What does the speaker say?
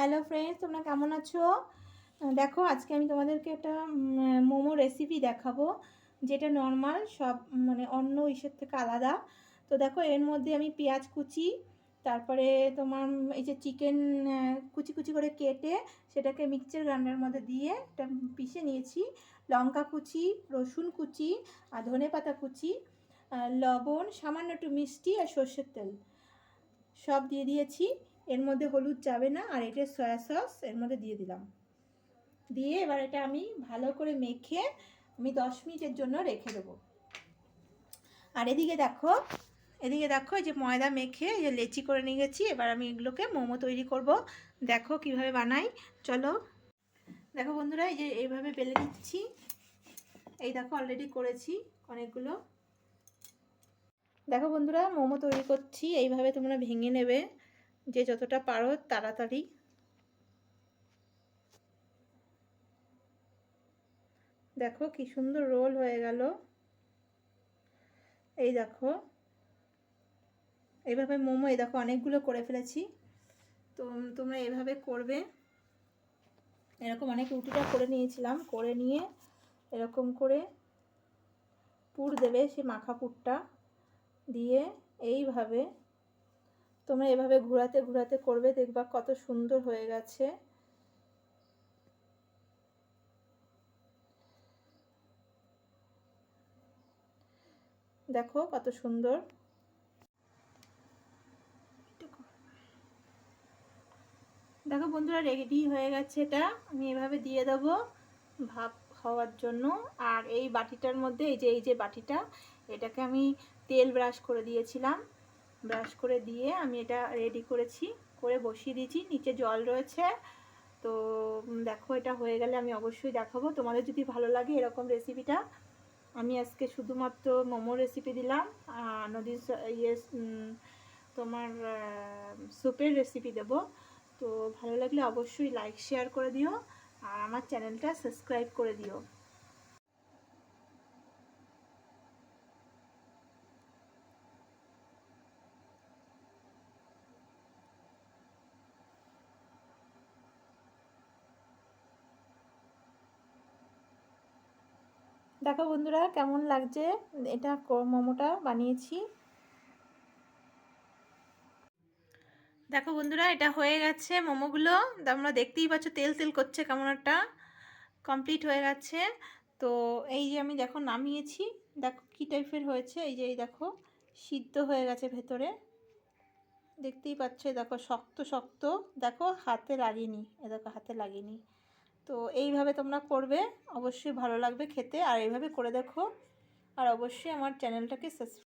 Hello friends তোমরা কেমন আছো? দেখো, আজকে আমি তোমাদেরকে একটা মোমো রেসিপি দেখাবো, যেটা নর্মাল সব মানে অন্য ইসের থেকে আলাদা। তো দেখো, এর মধ্যে আমি পেঁয়াজ কুচি, তারপরে তোমার এই যে চিকেন কুচি কুচি করে কেটে, সেটাকে মিক্সচার গ্রাইন্ডারের মধ্যে দিয়ে এটা পিষে নিয়েছি। লঙ্কা কুচি, রসুন কুচি, আর ধনে পাতা কুচি লবণ, সামান্য একটু মিষ্টি আর সর্ষের তেল। সব দিয়ে দিয়েছি। এর মধ্যে হলুদ যাবে না, আর এটা সয়া সস এর মধ্যে দিয়ে দিলাম। দিয়ে এবার এটা আমি ভালো করে মেখে আমি দশ মিনিটের জন্য রেখে দেবো। আর এদিকে দেখো এদিকে দেখো, এই যে ময়দা মেখে যে লেচি করে নিয়ে গেছি, এবার আমি এগুলোকে মোমো তৈরি করব। দেখো কীভাবে বানাই, চলো। দেখো বন্ধুরা, এই যে এইভাবে বেলে দিচ্ছি এই দেখো অলরেডি করেছি অনেকগুলো। দেখো বন্ধুরা, মোমো তৈরি করছি, এইভাবে তোমরা ভেঙে নেবে। যে যতটা পারো তাড়াতাড়ি। দেখো কি সুন্দর রোল হয়ে গেল। এই দেখো। এইভাবে মোমো, এই দেখো অনেকগুলো করে ফেলেছি। তো তোমরা এভাবে করবে। এরকম অনেক রুটিটা করে নিয়েছিলাম, করে নিয়ে এরকম করে পুর দেবে সে মাখা পুরটা দিয়ে। এইভাবে তোমরা এভাবে ঘোরাতে ঘোরাতে করবে, দেখবা কত সুন্দর হয়ে গেছে। দেখো কত সুন্দর। দেখো বন্ধুরা রেডি হয়ে গেছে এটা। আমি এভাবে দিয়ে দেবো ভাপ হওয়ার জন্য। আর এই বাটিটার মধ্যে, এই যে এই যে বাটিটা, এটাকে আমি তেল ব্রাশ করে দিয়েছিলাম। ব্রাশ করে দিয়ে আমি এটা রেডি করেছি, করে বসিয়ে দিয়েছি, নিচে জল রয়েছে। তো দেখো এটা হয়ে গেলে আমি অবশ্যই দেখাবো। তোমাদের যদি ভালো লাগে এরকম রেসিপিটা আমি আজকে শুধুমাত্র মোমো রেসিপি দিলাম। নদীর ইয়ে তোমার স্যুপের রেসিপি দেবো। তো ভালো লাগলে অবশ্যই লাইক শেয়ার করে দিও। আর আমার চ্যানেলটা সাবস্ক্রাইব করে দিও। দেখো বন্ধুরা, কেমন লাগছে? এটা মোমোটা বানিয়েছি। দেখো বন্ধুরা, এটা হয়ে গেছে মোমোগুলো। তোমরা দেখতেই পাচ্ছ, তেল তেল করছে কেমন একটা। কমপ্লিট হয়ে গেছে। তো এই যে আমি দেখো নামিয়েছি। দেখো কী টাইপের হয়েছে? এই যে এই দেখো, সিদ্ধ হয়ে গেছে ভেতরে। দেখতেই পাচ্ছ দেখো শক্ত শক্ত। দেখো হাতে লাগেনি এ দেখো হাতে লাগেনি। তো এইভাবে তোমরা করবে। অবশ্যই ভালো লাগবে খেতে। আর এইভাবে করে দেখো। আর অবশ্যই আমার চ্যানেলটাকে সাবস্ক্রাইব